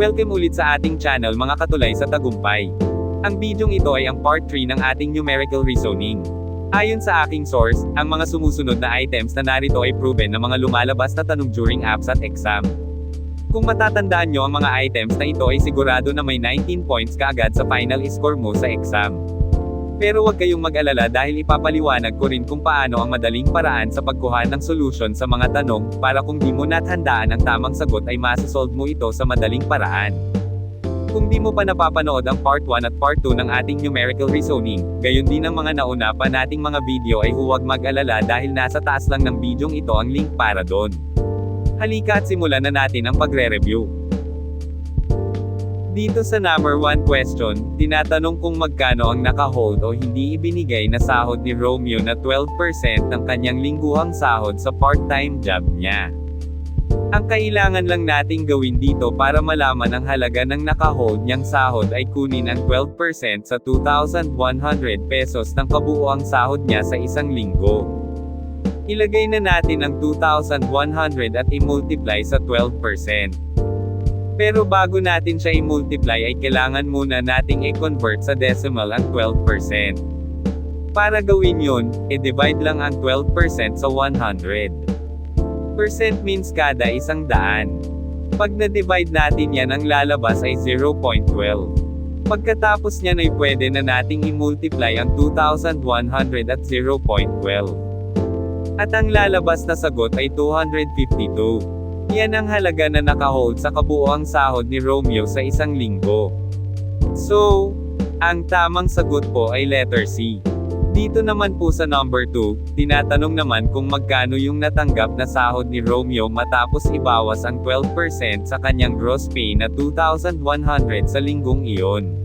Welcome ulit sa ating channel mga katulay sa tagumpay. Ang bidyong ito ay ang part 3 ng ating numerical reasoning. Ayon sa aking source, ang mga sumusunod na items na narito ay proven na mga lumalabas na tanong during apps at exam. Kung matatandaan nyo ang mga items na ito ay sigurado na may 19 points kaagad sa final score mo sa exam. Pero huwag kayong mag-alala dahil ipapaliwanag ko rin kung paano ang madaling paraan sa pagkuha ng solusyon sa mga tanong, para kung di mo natandaan ang tamang sagot ay masasolve mo ito sa madaling paraan. Kung di mo pa napapanood ang part 1 at part 2 ng ating numerical reasoning, gayon din ang mga nauna pa nating mga video ay huwag mag-alala dahil nasa taas lang ng bidyong ito ang link para doon. Halika at simulan na natin ang pagre-review. Dito sa number 1 question, tinatanong kung magkano ang naka-hold o hindi ibinigay na sahod ni Romeo na 12% ng kanyang lingguhang sahod sa part-time job niya. Ang kailangan lang nating gawin dito para malaman ang halaga ng naka-hold niyang sahod ay kunin ang 12% sa 2,100 pesos ng kabuuang sahod niya sa isang linggo. Ilagay na natin ang 2,100 at i-multiply sa 12%. Pero bago natin siya i-multiply ay kailangan muna nating i-convert sa decimal ang 12%. Para gawin yun, i-divide lang ang 12% sa 100. Percent means kada isang daan. Pag na-divide natin yan ang lalabas ay 0.12. Pagkatapos niyan ay pwede na nating i-multiply ang 2,100 at 0.12. At ang lalabas na sagot ay 252. Yan ang halaga na nakahold sa kabuoang sahod ni Romeo sa isang linggo. So, ang tamang sagot po ay letter C. Dito naman po sa number 2, tinatanong naman kung magkano yung natanggap na sahod ni Romeo matapos ibawas ang 12% sa kanyang gross pay na 2,100 sa linggong iyon.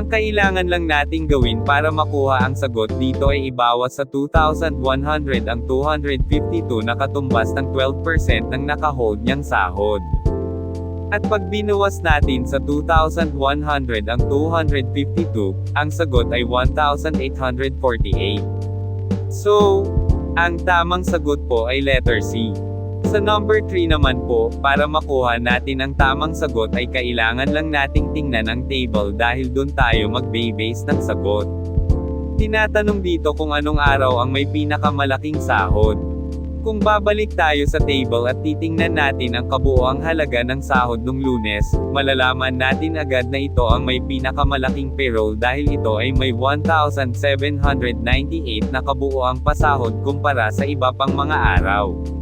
Ang kailangan lang nating gawin para makuha ang sagot dito ay ibawas sa 2,100 ang 252 na katumbas ng 12% ng nakahold niyang sahod. At pag binuwas natin sa 2,100 ang 252, ang sagot ay 1,848. So, ang tamang sagot po ay letter C. Sa number 3 naman po, para makuha natin ang tamang sagot ay kailangan lang nating tingnan ang table dahil doon tayo mag-base ng sagot. Tinatanong dito kung anong araw ang may pinakamalaking sahod. Kung babalik tayo sa table at titingnan natin ang kabuoang halaga ng sahod nung lunes, malalaman natin agad na ito ang may pinakamalaking payroll dahil ito ay may 1,798 na kabuoang pasahod kumpara sa iba pang mga araw.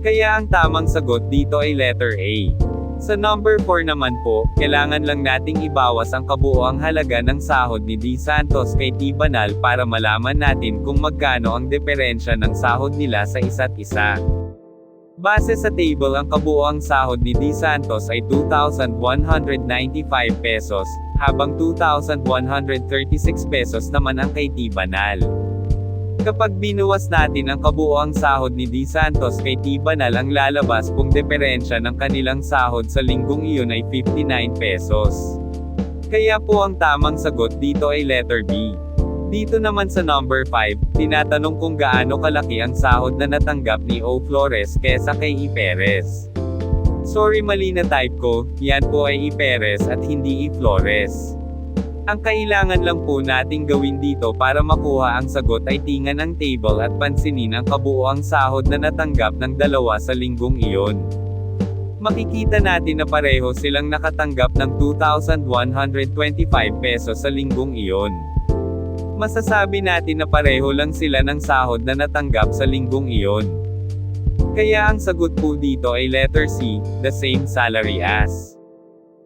Kaya ang tamang sagot dito ay letter A. Sa number 4 naman po, kailangan lang nating ibawas ang kabuoang halaga ng sahod ni D. Santos kay T. Banal para malaman natin kung magkano ang diferensya ng sahod nila sa isa't isa. Base sa table ang kabuoang sahod ni D. Santos ay 2,195 pesos, habang 2,136 pesos naman ang kay T. Banal. Kapag binuwas natin ang kabuoang sahod ni D. Santos kay T. Banal ang lalabas pong diferensya ng kanilang sahod sa linggong iyon ay 59 pesos. Kaya po ang tamang sagot dito ay letter B. Dito naman sa number 5, tinatanong kung gaano kalaki ang sahod na natanggap ni O. Flores kesa kay E. Perez. Sorry mali na type ko, yan po ay E. Perez at hindi E. Flores. Ang kailangan lang po nating gawin dito para makuha ang sagot ay tingan ang table at pansinin ang kabuoang sahod na natanggap ng dalawa sa linggong iyon. Makikita natin na pareho silang nakatanggap ng 2,125 pesos sa linggong iyon. Masasabi natin na pareho lang sila ng sahod na natanggap sa linggong iyon. Kaya ang sagot po dito ay letter C, the same salary as.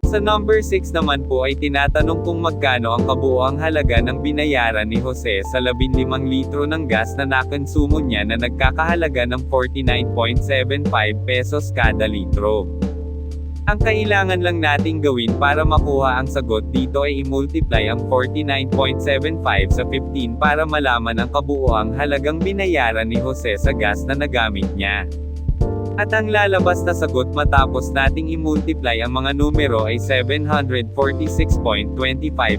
Sa number 6 naman po ay tinatanong kung magkano ang kabuoang halaga ng binayaran ni Jose sa 15 litro ng gas na nakonsumo niya na nagkakahalaga ng 49.75 pesos kada litro. Ang kailangan lang nating gawin para makuha ang sagot dito ay i-multiply ang 49.75 sa 15 para malaman ang kabuoang halagang binayaran ni Jose sa gas na nagamit niya. At ang lalabas na sagot matapos nating i-multiply ang mga numero ay 746.25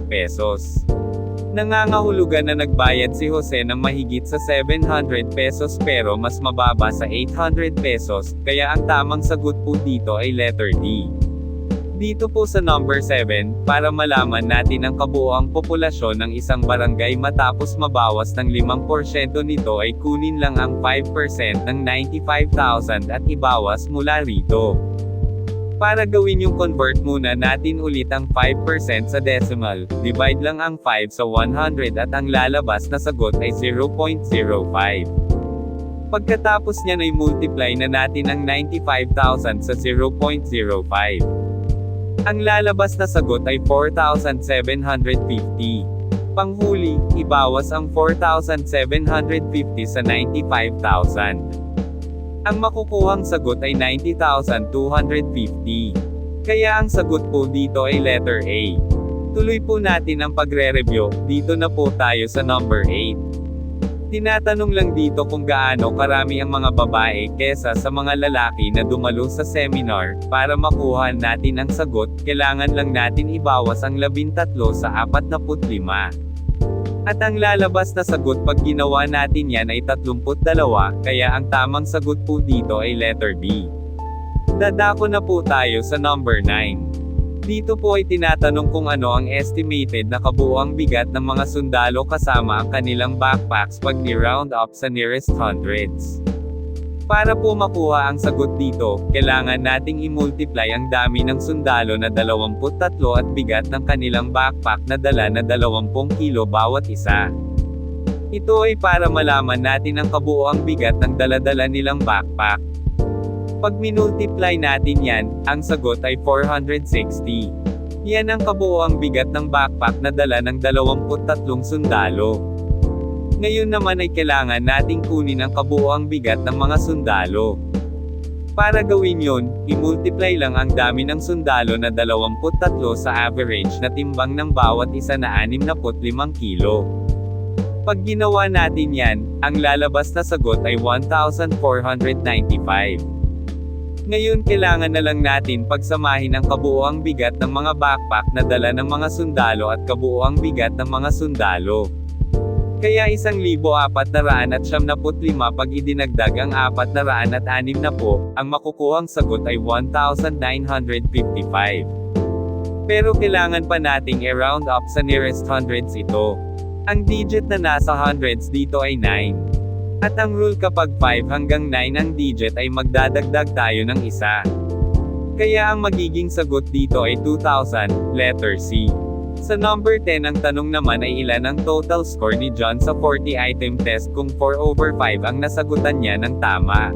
pesos. Nangangahulugan na nagbayad si Jose ng mahigit sa 700 pesos pero mas mababa sa 800 pesos, kaya ang tamang sagot po dito ay letter D. Dito po sa number 7, para malaman natin ang kabuoang populasyon ng isang barangay matapos mabawas ng 5% nito ay kunin lang ang 5% ng 95,000 at ibawas mula rito. Para gawin yung convert muna natin ulit ang 5% sa decimal, divide lang ang 5 sa 100 at ang lalabas na sagot ay 0.05. Pagkatapos niyan ay multiply na natin ang 95,000 sa 0.05. Ang lalabas na sagot ay 4,750. Panghuli, ibawas ang 4,750 sa 95,000. Ang makukuhang sagot ay 90,250. Kaya ang sagot po dito ay letter A. Tuloy po natin ang pagre-review, dito na po tayo sa number 8. Tinatanong lang dito kung gaano karami ang mga babae kesa sa mga lalaki na dumalo sa seminar, para makuha natin ang sagot, kailangan lang natin ibawas ang 13 sa 45. At ang lalabas na sagot pag ginawa natin yan ay 32, kaya ang tamang sagot po dito ay letter B. Dadako na po tayo sa number 9. Dito po ay tinatanong kung ano ang estimated na kabuuang bigat ng mga sundalo kasama ang kanilang backpacks pag ni-round up sa nearest hundreds. Para po makuha ang sagot dito, kailangan nating i-multiply ang dami ng sundalo na 23 at bigat ng kanilang backpack na dala na 20 kilo bawat isa. Ito ay para malaman natin ang kabuuang bigat ng daladala nilang backpack. Pag minultiply natin yan, ang sagot ay 460. Yan ang kabuoang bigat ng backpack na dala ng 23 sundalo. Ngayon naman ay kailangan nating kunin ang kabuoang bigat ng mga sundalo. Para gawin yon, i-multiply lang ang dami ng sundalo na 23 sa average na timbang ng bawat isa na 65 kilo. Pag ginawa natin yan, ang lalabas na sagot ay 1,495. Ngayon kailangan na lang natin pagsamahin ang kabuoang bigat ng mga backpack na dala ng mga sundalo at kabuoang bigat ng mga sundalo. Kaya isang libo apat na raan at siyam naput lima pag idinagdag ang apat na raan at anim na po, ang makukuhang sagot ay 1,955. Pero kailangan pa nating i-round up sa nearest hundreds ito. Ang digit na nasa hundreds dito ay 9. At ang rule kapag 5 hanggang 9 ang digit ay magdadagdag tayo ng isa. Kaya ang magiging sagot dito ay 2,000, letter C. Sa number 10 ang tanong naman ay ilan ang total score ni John sa 40 item test kung 4 over 5 ang nasagutan niya ng tama.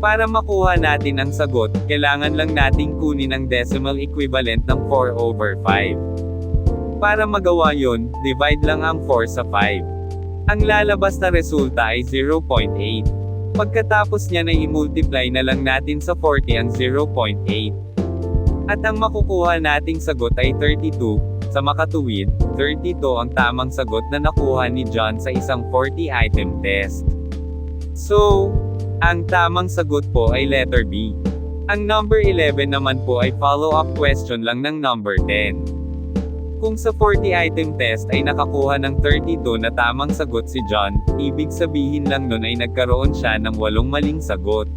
Para makuha natin ang sagot, kailangan lang nating kunin ang decimal equivalent ng 4 over 5. Para magawa yon, divide lang ang 4 sa 5. Ang lalabas na resulta ay 0.8. Pagkatapos niya na i-multiply na lang natin sa 40 ang 0.8. At ang makukuha nating sagot ay 32, sa makatuwid, 32 ang tamang sagot na nakuha ni John sa isang 40-item test. So, ang tamang sagot po ay letter B. Ang number 11 naman po ay follow-up question lang ng number 10. Kung sa 40-item test ay nakakuha ng 32 na tamang sagot si John, ibig sabihin lang nun ay nagkaroon siya ng 8 maling sagot.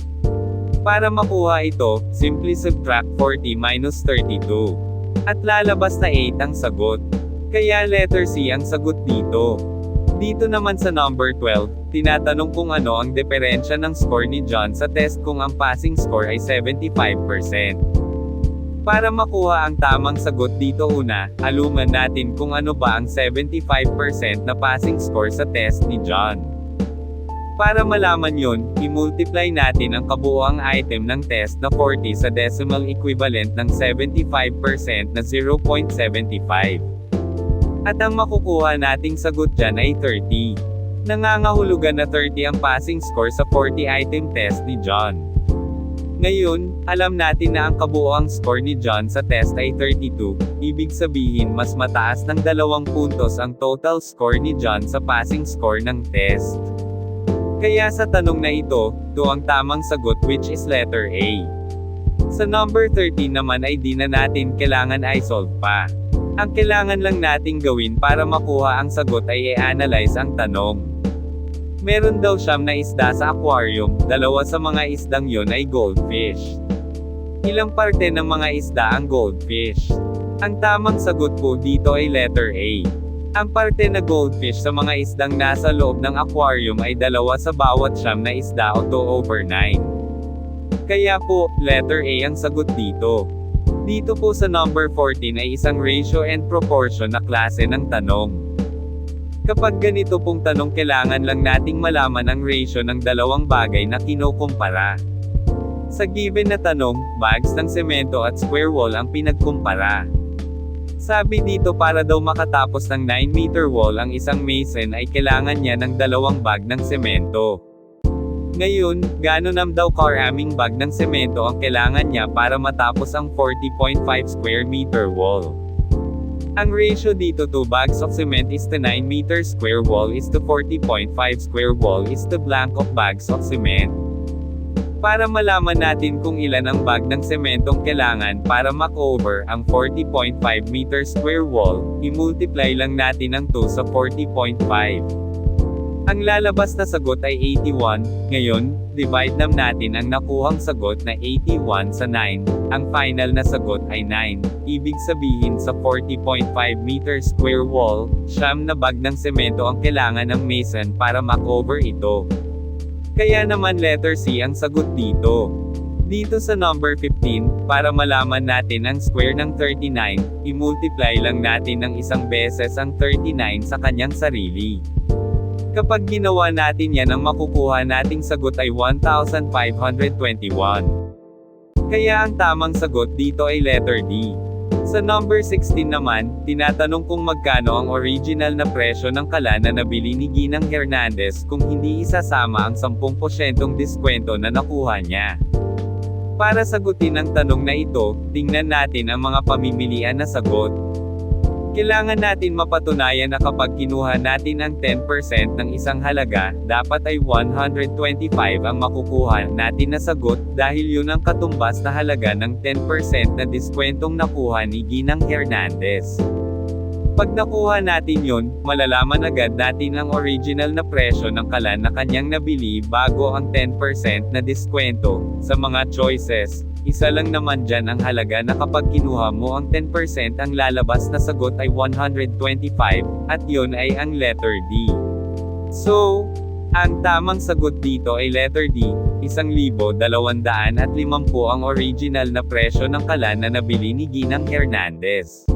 Para makuha ito, simply subtract 40 minus 32. At lalabas na 8 ang sagot. Kaya letter C ang sagot dito. Dito naman sa number 12, tinatanong kung ano ang diferensya ng score ni John sa test kung ang passing score ay 75%. Para makuha ang tamang sagot dito una, aluman natin kung ano ba ang 75% na passing score sa test ni John. Para malaman yun, i-multiply natin ang kabuoang item ng test na 40 sa decimal equivalent ng 75% na 0.75. At ang makukuha nating sagot dyan ay 30. Nangangahulugan na 30 ang passing score sa 40 item test ni John. Ngayon, alam natin na ang kabuoang score ni John sa test ay 32, ibig sabihin mas mataas ng dalawang puntos ang total score ni John sa passing score ng test. Kaya sa tanong na ito, to ang tamang sagot which is letter A. Sa number 13 naman ay di na natin kailangan i-solve pa. Ang kailangan lang nating gawin para makuha ang sagot ay i-analyze ang tanong. Meron daw siyam na isda sa aquarium, dalawa sa mga isdang yon ay goldfish. Ilang parte ng mga isda ang goldfish? Ang tamang sagot po dito ay letter A. Ang parte na goldfish sa mga isdang nasa loob ng aquarium ay dalawa sa bawat siyam na isda o 2 over 9. Kaya po, letter A ang sagot dito. Dito po sa number 14 ay isang ratio and proportion na klase ng tanong. Kapag ganito pong tanong kailangan lang nating malaman ang ratio ng dalawang bagay na kinukumpara. Sa given na tanong, bags ng semento at square wall ang pinagkumpara. Sabi dito para daw makatapos ng 9 meter wall ang isang mason ay kailangan niya ng dalawang bag ng semento. Ngayon, gaano nam daw karaming bag ng semento ang kailangan niya para matapos ang 40.5 square meter wall. Ang ratio dito to bags of cement is to 9 meters square wall is to 40.5 square wall is to blank of bags of cement. Para malaman natin kung ilan ang bag ng sementong kailangan para makover ang 40.5 meters square wall, i-multiply lang natin ang 2 sa 40.5. Ang lalabas na sagot ay 81, ngayon, divide nam natin ang nakuhang sagot na 81 sa 9, ang final na sagot ay 9, ibig sabihin sa 40.5 meter square wall, siyam na bag ng semento ang kailangan ng mason para makover ito. Kaya naman letter C ang sagot dito. Dito sa number 15, para malaman natin ang square ng 39, i-multiply lang natin ng isang beses ang 39 sa kanyang sarili. Kapag ginawa natin yan ang makukuha nating sagot ay 1,521. Kaya ang tamang sagot dito ay letter D. Sa number 16 naman, tinatanong kung magkano ang original na presyo ng kala na nabili ni Ginang Hernandez kung hindi isasama ang 10% diskwento na nakuha niya. Para sagutin ang tanong na ito, tingnan natin ang mga pamimilian na sagot. Kailangan natin mapatunayan na kapag kinuha natin ang 10% ng isang halaga, dapat ay 125 ang makukuha natin na sagot dahil yun ang katumbas na halaga ng 10% na diskwentong nakuha ni Ginang Hernandez. Pag nakuha natin yun, malalaman agad natin ang original na presyo ng kalan na kanyang nabili bago ang 10% na diskwento. Sa mga choices, isa lang naman dyan ang halaga na kapag kinuha mo ang 10% ang lalabas na sagot ay 125, at yun ay ang letter D. So, ang tamang sagot dito ay letter D, 1,250 ang original na presyo ng kalan na nabili ni Ginang Hernandez.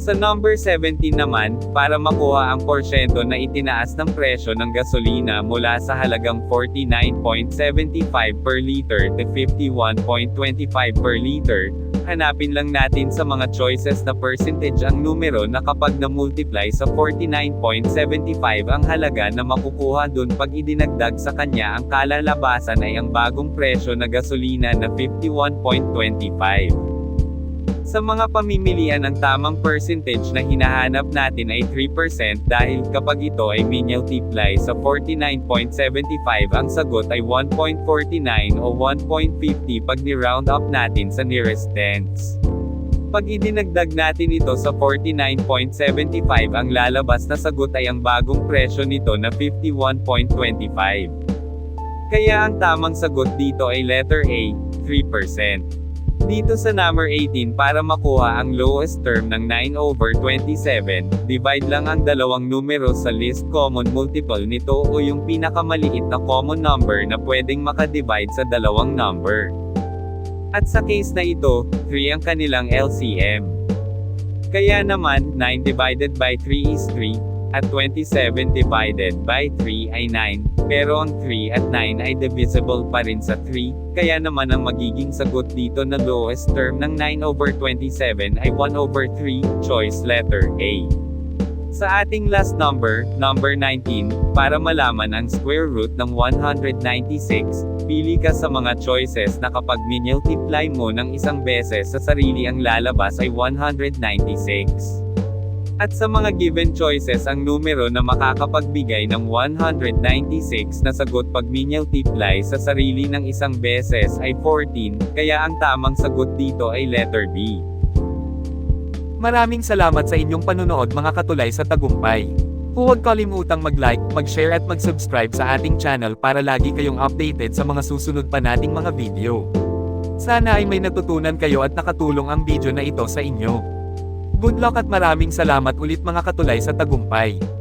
Sa number 17 naman, para makuha ang porsyento na itinaas ng presyo ng gasolina mula sa halagang 49.75 per liter to 51.25 per liter, hanapin lang natin sa mga choices na percentage ang numero na kapag na-multiply sa 49.75 ang halaga na makukuha dun pag idinagdag sa kanya ang kalalabasan ay ang bagong presyo na gasolina na 51.25. Sa mga pamimilian ang tamang percentage na hinahanap natin ay 3% dahil kapag ito ay minultiply sa 49.75 ang sagot ay 1.49 o 1.50 pag ni-round up natin sa nearest tens. Pag idinagdag natin ito sa 49.75 ang lalabas na sagot ay ang bagong presyo nito na 51.25. Kaya ang tamang sagot dito ay letter A, 3%. Dito sa number 18 para makuha ang lowest term ng 9 over 27, divide lang ang dalawang numero sa least common multiple nito o yung pinakamaliit na common number na pwedeng makadivide sa dalawang number. At sa case na ito, 3 ang kanilang LCM. Kaya naman, 9 divided by 3 is 3, at 27 divided by 3 ay 9, pero ang 3 at 9 ay divisible pa rin sa 3, kaya naman ang magiging sagot dito na lowest term ng 9 over 27 ay 1 over 3, choice letter A. Sa ating last number, number 19, para malaman ang square root ng 196, pili ka sa mga choices na kapag minultiply mo ng isang beses sa sarili ang lalabas ay 196. At sa mga given choices ang numero na makakapagbigay ng 196 na sagot pag minultiply sa sarili ng isang beses ay 14, kaya ang tamang sagot dito ay letter B. Maraming salamat sa inyong panunood mga katulay sa tagumpay. Huwag kalimutang mag-like, mag-share at mag-subscribe sa ating channel para lagi kayong updated sa mga susunod pa nating mga video. Sana ay may natutunan kayo at nakatulong ang video na ito sa inyo. Good luck at maraming salamat ulit mga katulay sa tagumpay.